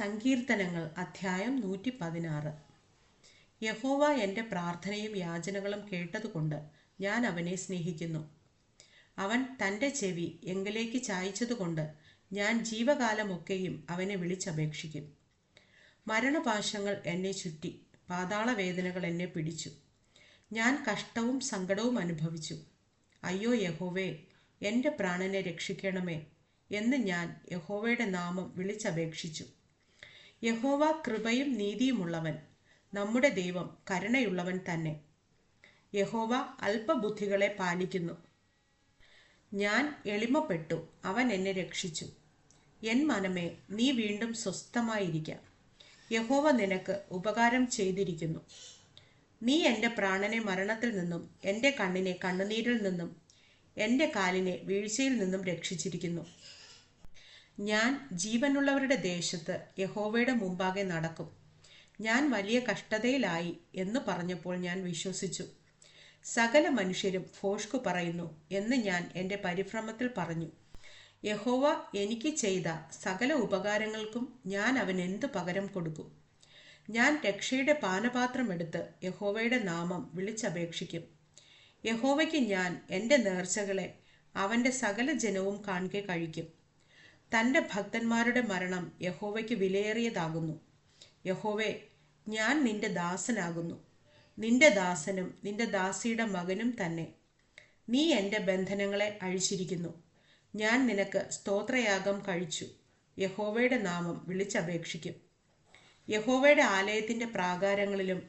സങ്കീർത്തനങ്ങൾ അധ്യായം നൂറ്റി പതിനാറ് യഹോവ എന്റെ പ്രാർത്ഥനയും യാചനകളും കേട്ടതുകൊണ്ട് ഞാൻ അവനെ സ്നേഹിക്കുന്നു. അവൻ തന്റെ ചെവി എങ്കിലേക്ക് ചായച്ചതുകൊണ്ട് ഞാൻ ജീവകാലമൊക്കെയും അവനെ വിളിച്ചപേക്ഷിക്കും. മരണപാശങ്ങൾ എന്നെ ചുറ്റി പാതാളവേദനകൾ എന്നെ പിടിച്ചു. ഞാൻ കഷ്ടവും സങ്കടവും അനുഭവിച്ചു. അയ്യോ യഹോവേ എന്റെ പ്രാണനെ രക്ഷിക്കണമേ എന്ന് ഞാൻ യഹോവയുടെ നാമം വിളിച്ചപേക്ഷിച്ചു. യഹോവ കൃപയും നീതിയുമുള്ളവൻ. നമ്മുടെ ദൈവം കരുണയുള്ളവൻ തന്നെ. യഹോവ അല്പബുദ്ധികളെ പാലിക്കുന്നു. ഞാൻ എളിമപ്പെട്ടു അവൻ എന്നെ രക്ഷിച്ചു. എൻ മനമേ നീ വീണ്ടും സ്വസ്ഥമായിരിക്കാം. യഹോവ നിനക്ക് ഉപകാരം ചെയ്തിരിക്കുന്നു. നീ എന്റെ പ്രാണനെ മരണത്തിൽ നിന്നും എന്റെ കണ്ണിനെ കണ്ണുനീരിൽ നിന്നും എന്റെ കാലിനെ വീഴ്ചയിൽ നിന്നും രക്ഷിച്ചിരിക്കുന്നു. ഞാൻ ജീവനുള്ളവരുടെ ദേശത്ത് യഹോവയുടെ മുമ്പാകെ നടക്കും. ഞാൻ വലിയ കഷ്ടതയിലായി എന്ന് പറഞ്ഞപ്പോൾ ഞാൻ വിശ്വസിച്ചു. സകല മനുഷ്യരും ഫോഷ്കു പറയുന്നു എന്ന് ഞാൻ എന്റെ പരിഭ്രമത്തിൽ പറഞ്ഞു. യഹോവ എനിക്ക് ചെയ്ത സകല ഉപകാരങ്ങൾക്കും ഞാൻ അവൻ എന്തു പകരം കൊടുക്കും? ഞാൻ രക്ഷയുടെ പാനപാത്രം എടുത്ത് യഹോവയുടെ നാമം വിളിച്ചപേക്ഷിക്കും. യഹോവയ്ക്ക് ഞാൻ എന്റെ നേർച്ചകളെ അവന്റെ സകല ജനവും കാണുക കഴിക്കും. തന്റെ ഭക്തന്മാരുടെ മരണം യഹോവയ്ക്ക് വിലയേറിയതാകുന്നു. യഹോവേ ഞാൻ നിന്റെ ദാസനാകുന്നു. നിന്റെ ദാസനും നിന്റെ ദാസിയുടെ മകനും തന്നെ. നീ എന്റെ ബന്ധനങ്ങളെ അഴിച്ചിരിക്കുന്നു. ഞാൻ നിനക്ക് സ്തോത്രയാഗം കഴിച്ചു. യഹോവയുടെ നാമം വിളിച്ചപേക്ഷിക്കും. യഹോവയുടെ ആലയത്തിന്റെ പ്രാകാരങ്ങളിലും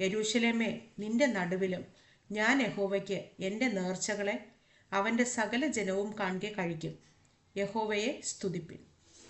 യരൂശലേമേ നിന്റെ നടുവിലും ഞാൻ യഹോവയ്ക്ക് എന്റെ നേർച്ചകളെ അവന്റെ സകല ജനവും കാണുക കഴിക്കും. യഹോവയെ സ്തുതിപ്പിൻ.